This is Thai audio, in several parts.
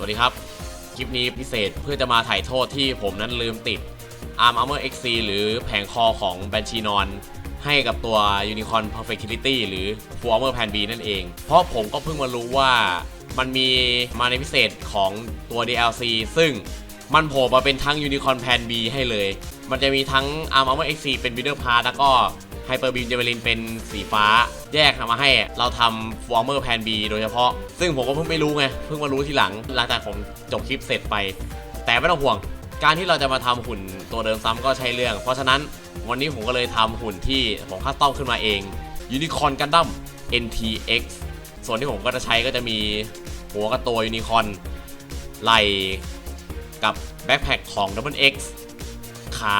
วัสดีครับ คลิปนี้พิเศษเพื่อจะมาถ่ายโทษที่ผมนั้นลืมติด Arm Armor XC หรือแผงคอของแบนชีนอนให้กับตัว Unicorn Perfectility หรือ Full Armor Plan B นั่นเอง เพราะผมก็เพิ่งมารู้ว่ามันมีมาในพิเศษของตัว DLC ซึ่งมันโผล่มาเป็นทั้ง Unicorn Plan B ให้เลย มันจะมีทั้ง Arm Armor XC เป็น Builder Part แล้วก็ Hyper Beam Javelin เป็นสีฟ้า แยกมาให้เราทำ Full Armor Plan B โดยเฉพาะ ซึ่งผมก็เพิ่งไม่รู้ไง เพิ่งมารู้ทีหลัง หลังจากผมจบคลิปเสร็จไป แต่ไม่ต้องห่วง การที่เราจะมาทำหุ่นตัวเดิมซ้ำก็ใช่เรื่อง เพราะฉะนั้นวันนี้ผมก็เลยทำหุ่นที่ผมคัสตอมขึ้นมาเอง Unicorn Gundam NTX ส่วนที่ผมก็จะใช้ก็จะมีหัวกับตัว Unicorn ไหล่กับแบ็คแพคของ Double X ขา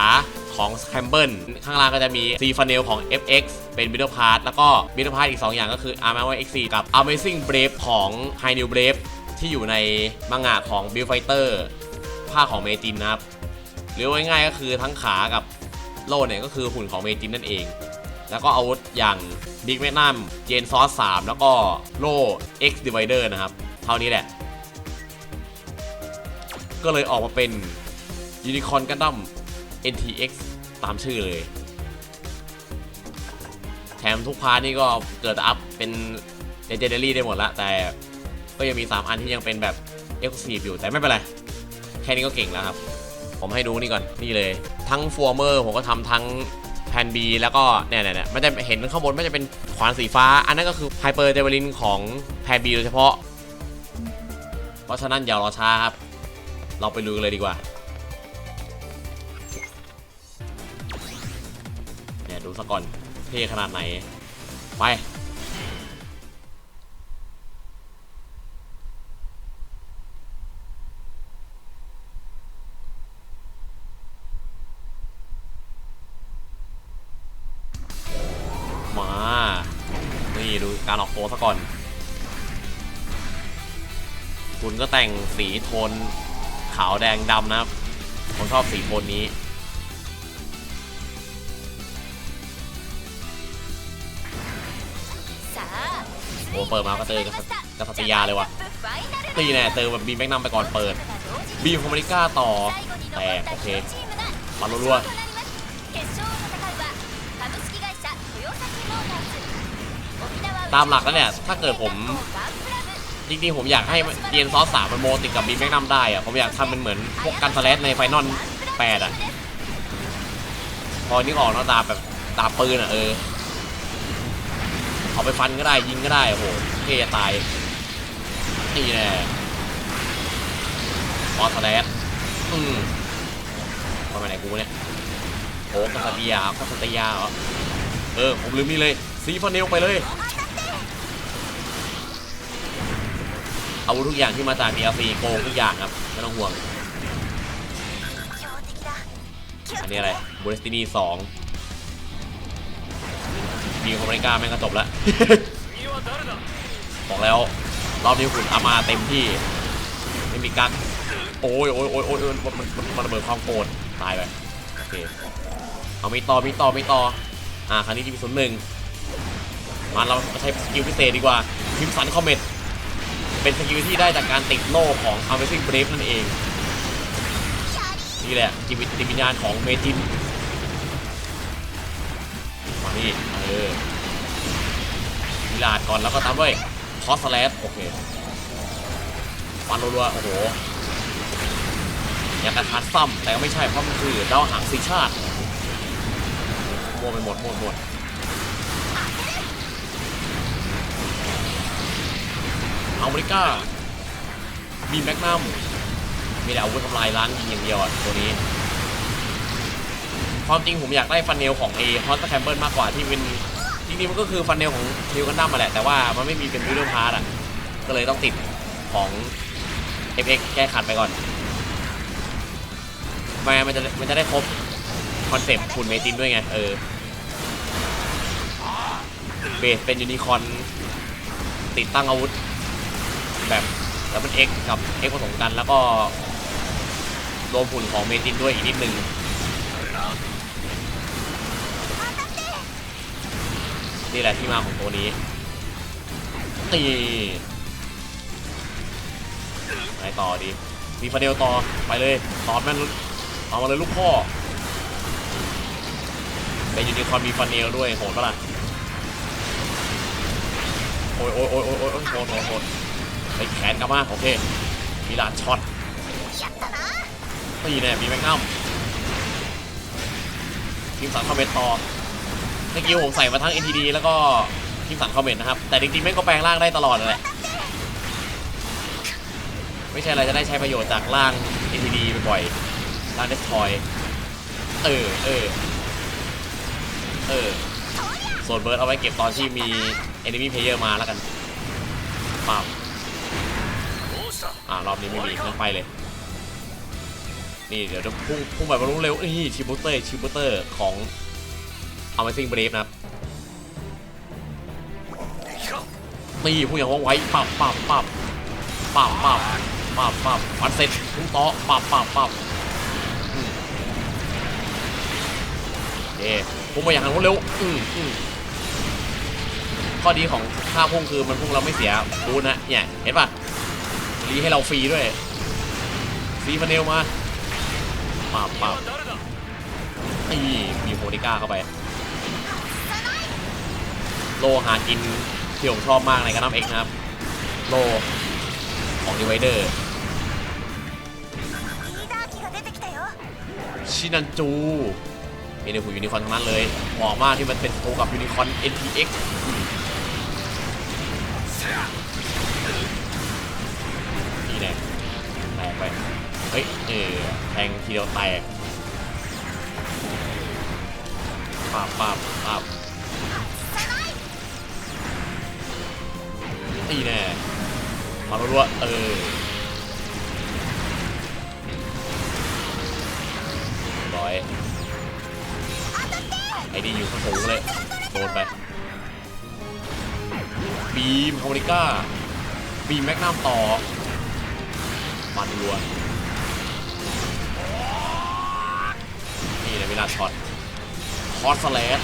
ของ c a m b e r ข้างล่างก็จะมี C Funnel ของ FX เป็น Middle Part แล้วก็ Middle Part อีก 2 อย่างก็คือ a r m o r X4 กับ Amazing Brave ของ High New Brave ที่อยู่ในมังงะของ Build Fighter ภาคของเมจินนะครับ หรือว่าง่ายๆก็คือทั้งขากับโล่เนี่ยก็คือหุ่นของเมจินนั่นเอง แล้วก็อาวุธอย่าง Big Magnum Gen Sauce 3แล้วก็โล่ X Divider นะครับ เท่านี้แหละ ก็เลยออกมาเป็น Unicorn Gundam NTX ตามชื่อเลย แถมทุกพาร์ทนี่ก็เกิดอัพเป็น Legendary ได้หมดละ แต่ก็ยังมี 3 อันที่ยังเป็นแบบ Exclusive อยู่แต่ไม่เป็นไร แค่นี้ก็เก่งแล้วครับ ผมให้ดูนี่ก่อน นี่เลย ทั้งฟัวเมอร์ผมก็ทำทั้งแพนบีแล้วก็เนี่ยเนี่ยมันจะเห็นข้างบนมันจะเป็นขวานสีฟ้า อันนั้นก็คือไฮเปอร์เจเวลินของแพนบีโดยเฉพาะ เพราะฉะนั้นอย่ารอช้าครับ เราไปลุยกันเลยดีกว่า ซะก่อน เท่ขนาดไหน ไป มา นี่ดูการออกตัวซะก่อน คุณก็แต่งสีโทนขาวแดงดำนะครับผมชอบสีโทนนี้ โอ้เปิดมาก็เจอกับกับสัตยาเลยว่ะตีแน่เจอแบบบีมแม็กนัมไปก่อนเปิดบีมคอมเมริก้าต่อแตกโอเคมารัวๆตามหลักแล้วเนี่ยถ้าเกิดผมจริงๆผมอยากให้เกียนซอสสามมันโมติดกับบีมแม็กนัมได้อะผมอยากทำเป็นเหมือนพวกกันสแลสในไฟนอลแปดอะพอนึกออกเนาะตาแบบตาปืนอะเออ เอาไปฟันก็ได้ยิงก็ได้โอ้โหเท่ตายนี่แน่มอสแลสอืมมาไปไหนกูเนี่ยโอ้กษัตริยากษัตริยาเหรอเออผมลืมนี่เลยซีฟาเนลไปเลยอาวุธทุกอย่างที่มาจาก DLC โกงทุกอย่างครับไม่ต้องห่วงอันนี้อะไรบูเดสตินีสอง มีคอมเมริกาแม่งก็จบแล้วบอกแล้วรอบนี้หุ่นเอามาเต็มที่ ไม่มีกักโอ้ยโอ้ยโอ้ยโอ้ยมันมันมันมันระเบิดความโกรธตายไปโอเคเอามีต่อมีต่อมีต่ออ่าครั้งนี้จะมีศูนย์หนึ่งมาเราใช้สกิลพิเศษดีกว่าพิมสันคอมเมตเป็นสกิลที่ได้จากการติดโล่ของ Amazing Brave นั่นเอง นี่แหละจิตวิจิตวิญญาณของเมจินมา นี่เออมิลาดก่อนแล้วก็ตามด้วยคอสแลสโอเคฟันรัวๆโอ้โหอยากกระทัดซ้ำแต่ก็ไม่ใช่เพราะมันคือดาวหางสีชาติมั่วไปหมดมั่วหมดอเมริกามีแม็กนัมมีแต่อาวุธทำลายล้างยิงอย่างเดียวอะตัวนี้ ความจริงผมอยากได้ฟันเนลของเอฮอตแคมเบิลมากกว่าที่เป็นจริงๆมันก็คือฟันเนลของนิวกันดั้มมาแหละ แต่ว่ามันไม่มีเป็นวิดีโอร์พาร์ตอะ ก็เลยต้องติดของ FX แก้ขัดไปก่อนม่มันจะมันจะได้ครบคอนเซปต์คุณเมจินด้วยไง เออเบสเป็นยูนิคอร์นติดตั้งอาวุธ แบบแล้วมัน X กับ X ผสมกันแล้วก็รวมหุ่นของเมจินด้วยอีกนิดนึง นี่แหละที่มาของตัวนี้ตีไหนต่อดีมีฟาเดลต่อไปเลยตอดแม่นเอามาเลยลูกพ่อแต่ยูนิคอร์นมีฟาเนลด้วยโหดปะล่ะโอ้ยโอ้ยโอ้ยโอ้ยโอ้ยโอ้ยโหดโหดโหดไปแขนกลับมาโอเคมีลานช็อตตีแน่มีแมกนัมทีมสันคอมเมนต์ต่อ เมื่อกี้ผมใส่มาทั้ง NTD แล้วก็ทีมสันคอมเมนต์นะครับ แต่จริงๆแม่งก็แปลงร่างได้ตลอดเลยแหละไม่ใช่อะไรจะได้ใช้ประโยชน์จากร่าง NTD บ่อยๆร่างเดสทอยเออเออเออส่วนเบิร์ดเอาไว้เก็บตอนที่มี enemy player มาแล้วกันปามอ่ารอบนี้ไม่มีเครื่องไปเลย นี่เดี๋ยวจะพุ่งพุ่งแบบรุ่งเร็วนี่ชิบูเตอร์ชิบูเตอร์ของ Amazing Brave นะครับนี่ผู้อย่างว่องไวปับปับปับปับปับปับปับฟันเสร็จพุ่งต่อปับปับปับเอ๊พุ่งมาอย่างรวดเร็วอืมอืมข้อดีของท่าพุ่งคือมันพุ่งเราไม่เสียบูนนะเนี่ยเห็นปะรีให้เราฟรีด้วยฟรีพาเนลมาปับปับนี่มีโฮนิก้าเข้าไป โลหากินที่ผมชอบมากในกระน้ำเอกนะครับ โลของดีไวเดอร์ชินันจูมีในหูยูนิคอนทั้งนั้นเลยหอมมากที่มันเป็นโตกับยูนิคอน NTX นี่แหละแตกไป เฮ้ย เออแทงทีเดียวแตกปับปั๊บปั๊บ นี่แน่มารัวๆเออร้อยไอ้นี่อยู่ข้างสูงเลยโดนไปบีมฮอริก้าบีมแมกนัมต่อมันรัวนี่เลยเวลาช็อตคอร์สแลส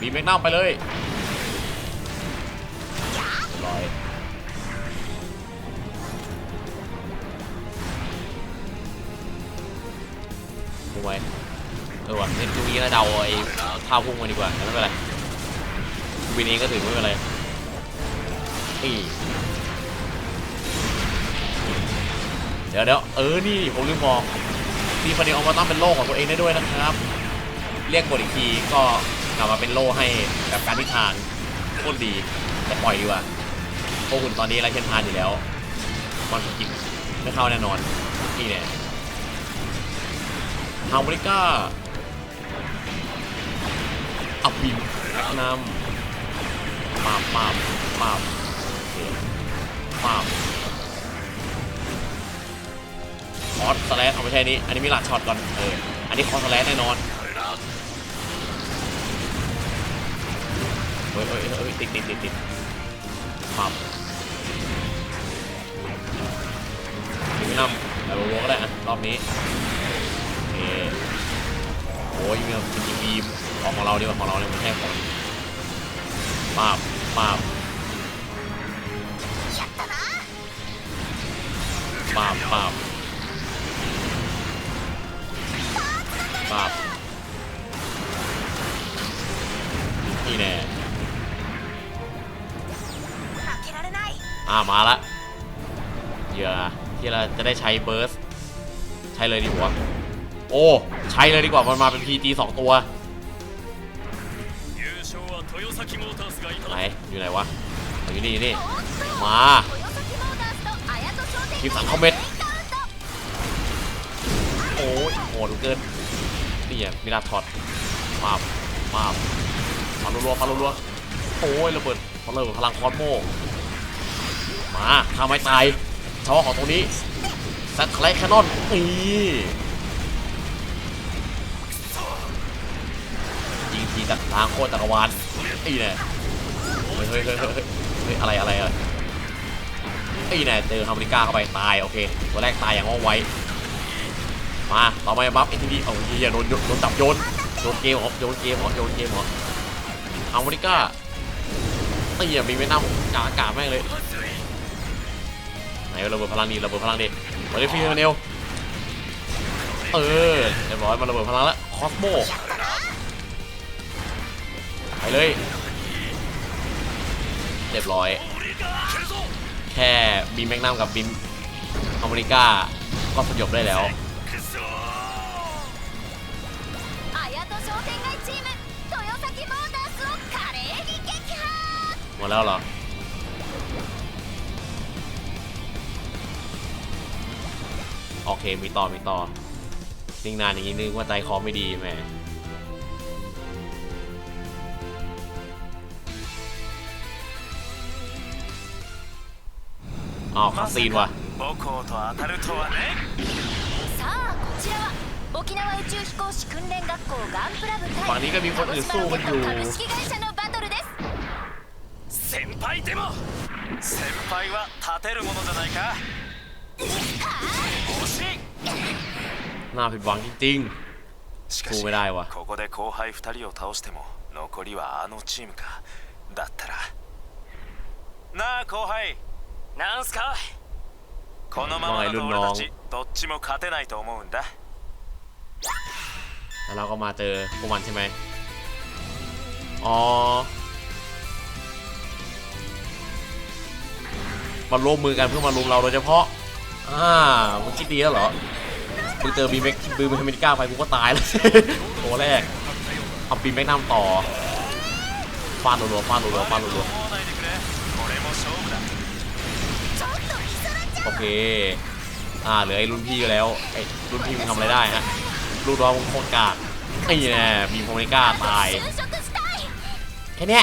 บีมแมกนัมไปเลย ร้อยพุ่งไว้เออว่ะเล่นตรงนี้แล้วเดาไอ้ท่าพุ่งมาดีกว่าแต่ไม่เป็นไรวินเองก็ถือไม่เป็นไรนี่เดี๋ยวเดี๋ยวเออ นี่ผมลืมบอกซีฟันเดลเอามาตั้งเป็นโล่ของตัวเองได้ด้วยนะครับ เรียกกดอีกทีก็กลับมาเป็นโล่ให้กับการทิทานโคตรดีแต่ปล่อยดีกว่า พวกคุณตอนนี้ไรเช่นทานอยู่แล้วมันสกินไม่เข้าแน่นอนนี่เนี่ยฮาร์โมนิก้าอับบินแม็กนัมปาบปาบปาบปาบคอร์สสแลชเอาไม่ใช่นี้ อันนี้มีหลัดช็อตก่อนเอออันนี้คอร์สสแลชแน่นอนเฮ้ยเฮ้ยเฮ้ยติดติดติดติดปาบ นัมแต่โลก็ได้อะรอบนี้โอเคโอ้ยมีมีบีมของของเราดีกว่าของเราเนี่ยมันแค่ของปาบปาบปาบปาบปาบนี่แน่อ่ามาละเยอะ ที่เราจะได้ใช้เบิร์สใช้เลยดีกว่า โอ้ ใช้เลยดีกว่ามันมาเป็นพีจีสองตัวไหนอยู่ไหนวะอยู่นี่นี่มาทีมสันคอมเมดโอ้ยโหดเกินนี่อะมีนาถอดมาบมาบฟันรัวๆฟันรัวโอ้ยระเบิดระเบิพลังคอสโมมาทำไมตาย เฉพาะของตรงนี้ซัดแคลแคนนอนนี่ยิงทีจากทางโคตรจักรวาลนี่แน่เฮ้ยเฮ้ยเฮ้ยเฮ้ยอะไรอะไรอะไรนี่แน่เจอฮาร์โมนิก้าเข้าไปตายโอเคตัวแรกตายอย่างว่องไวมาต่อไปบัฟเอ็นทีดีเอาเฮียโดนโดนโดนจับโยนโยนเกมเหรอโยนเกมเหรอโยนเกมเหรอฮาร์โมนิก้าตีอะมีเวนัมกาอากาศแม่งเลย นระเบิดพลังดีระเบิดพลังดีมาเรียกพี่มาเนลเออเรียบร้อยมันระเบิดพลังแล้วคอสโมไปเลยเรียบร้อย แค่บีมแมกนัมกับบีมอเมริกาก็สยบได้แล้วหมดแล้วเหรอ โอเค มีต่อ มีต่อ นิ่งนานอย่างนี้นึกว่าใจคอไม่ดีแหมอ้าวคาซีนว่ะ 母校と当たるとはねさあこちらは沖縄宇宙飛行士訓練学校ガンプラ部対 ฝั่งนี้ก็มีคนอื่นสู้กันอยู่ 株式会社のバトルです先輩でも先輩は立てるものじゃないか惜しい น่าผิดหวังจริง しかしสู้ไม่ได้ว่ะ ここで後輩2人を倒しても残りはあのチームかだったらなあ後輩なんすかこのままだと俺たちどっちも勝てないと思うんだ ๆ แล้วเราก็มาเจอพวกมันใช่ไหม อ๋อ มาร่วมมือกันเพื่อมารุมเราโดยเฉพาะ อ่ามึงคิดดีแล้วเหรอมึงเจอบีเม็กบูมอเมริก้าไปกูก็ตายแล้วโว้แรกเอาบีเม็กนัมต่อฟาดรัวๆฟาดรัวๆฟาดรัวๆโอเคอ่าเหลือไอ้รุ่นพี่แล้วไอ้รุ่นพี่มึงทำอะไรได้ฮะรุ่นน้องมึงโคตรกากไอ้เนี่ยบีโอเมริก้าตายแค่นี้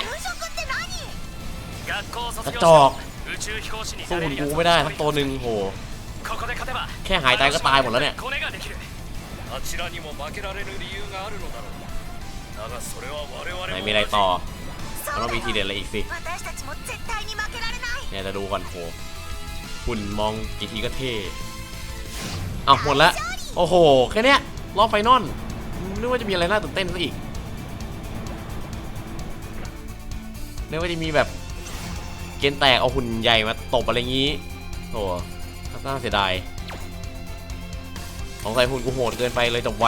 กระจอกสู้หุ่กูไม่ได้ทั้งตัวหนึ่งโห แค่หายใจก็ตายหมดแล้วเนี่ยไหนมีอะไรต่อมันต้องมีทีเด็ดอะไรอีกสิเนี่ยจะดูก่อนโหหุ่นมองกี่ทีก็เท่เอาหมดละโอ้โห แค่เนี้ยรอบไฟนอลนึกว่าจะมีอะไรน่าตื่นเต้นซะอีกนึกว่าจะมีแบบ เกณฑ์แตกเอาหุ่นใหญ่มาตบอะไรงี้โถ น่าเสียดายสงสัยหุ่นกูโหดเกินไปเลยจบไว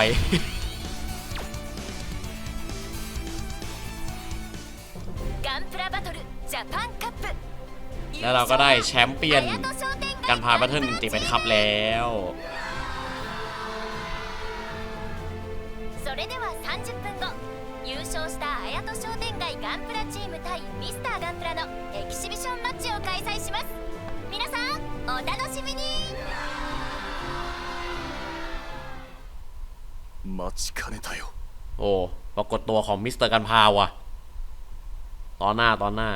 ガンプラバトルジャパンカップ แล้วเราก็ได้แชมป์เปี้ยน 綾戸商店街 การพาบัตเทิลติเป็นคัพแล้ว それでは30分後優勝した綾戸商店街ガンプラチーム対ミスターガンプラのエキシビションマッチを開催します皆さん お楽しみに待ちかねたよ โอ้ปรากฏตัวของมิสเตอร์กันพาวะตอนหน้าตอนหน้า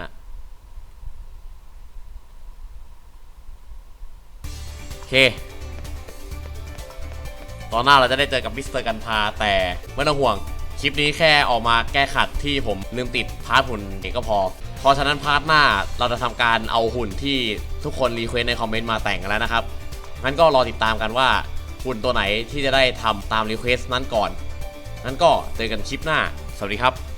โอเค ตอนหน้าเราจะได้เจอกับมิสเตอร์กันพา แต่ไม่ต้องห่วง คลิปนี้แค่ออกมาแก้ขัดที่ผมลืมติดพาร์ทหุ่นเองก็พอ เพราะฉะนั้นพาร์ทหน้าเราจะทำการเอาหุ่นที่ทุกคนรีเควสในคอมเมนต์มาแต่งกันแล้วนะครับ งั้นก็รอติดตามกันว่าหุ่นตัวไหนที่จะได้ทำตามรีเควสนั้นก่อน งั้นก็เจอกันคลิปหน้า สวัสดีครับ